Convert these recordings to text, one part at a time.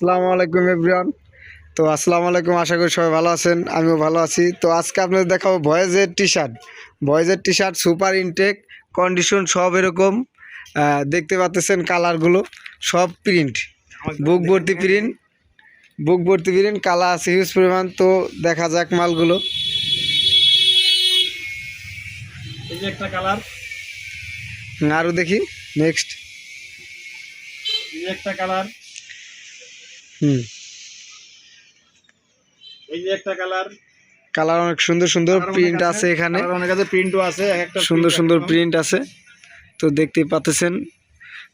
আসসালামু আলাইকুম এভরিওয়ান। তো আসসালামু আলাইকুম আশা করি সবাই ভালো আছেন আমিও ভালো আছি। তো আজকে আপনাদের দেখাবো ভয়েজের T shirt ভয়েজের T shirt super intact condition সব এরকম দেখতে পাচ্ছেন কালারগুলো সব প্রিন্ট বুক ভর্তি প্রিন্ট বুক ভর্তি প্রিন্ট কালার আছে হিউজ পরিমাণ। তো দেখা যাক মালগুলো। একটা কালার। আরও দেখি নেক্সট একটা কালার। হুম। এই যে একটা কালার। কালার অনেক সুন্দর সুন্দর প্রিন্ট আছে এখানে। অনেক কাছে প্রিন্টও আছে একটা সুন্দর সুন্দর। প্রিন্ট আছে। তো দেখতেই পাচ্ছেন।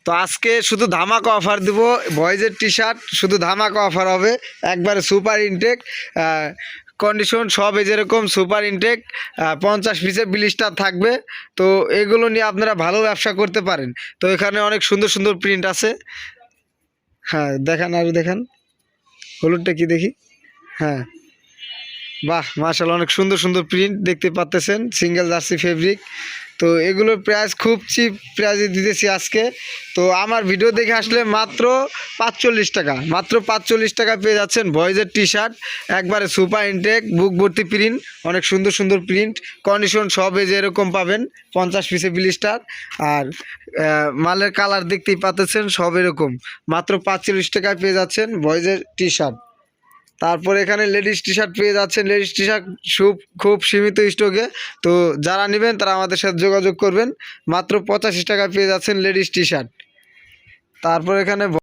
তো আজকে শুধু ধামাকা অফার দিব বয়েজের টি শার্ট শুধু ধামাকা অফার হবে। একবারে সুপার ইনটেক কন্ডিশন সব এই যেরকম সুপার ইনটেক পঞ্চাশ পিসের ব্লিস্টার থাকবে। তো এগুলো নিয়ে আপনারা ভালো ব্যবসা করতে পারেন। তো এখানে অনেক সুন্দর সুন্দর প্রিন্ট আছে। হ্যাঁ দেখান আর দেখান। হলুদটা কি দেখি? হ্যাঁ। বাহ মার্শাল অনেক সুন্দর সুন্দর প্রিন্ট দেখতে পাচ্তেছেন সিঙ্গেল জার্সি ফেব্রিক তো এগুলোর প্রাইস খুব চিপ প্রাইসে দিতেছি আজকে। তো আমার ভিডিও দেখে আসলে মাত্র পাঁচচল্লিশ টাকা। মাত্র পাঁচচল্লিশ টাকা পেয়ে যাচ্ছেন বয়েজের টি শার্ট একবারে সুপার ইনটেক বুক ভর্তি প্রিন্ট অনেক সুন্দর সুন্দর প্রিন্ট কন্ডিশন সব যে এরকম পাবেন, পঞ্চাশ পিসে ব্লিস্টার আর মালের কালার দেখতেই পাতেছেন সব এরকম। মাত্র পাঁচচল্লিশ টাকায় পেয়ে যাচ্ছেন বয়েজের টি শার্ট তারপর এখানে লেডিস টি শার্ট পেয়ে যাচ্ছেন। লেডিস টি শার্ট খুব খুব সীমিত স্টকে তো যারা নেবেন, তারা আমাদের সাথে যোগাযোগ করবেন। মাত্র পঁচাশি টাকা পেয়ে যাচ্ছেন লেডিস টি শার্ট তারপর এখানে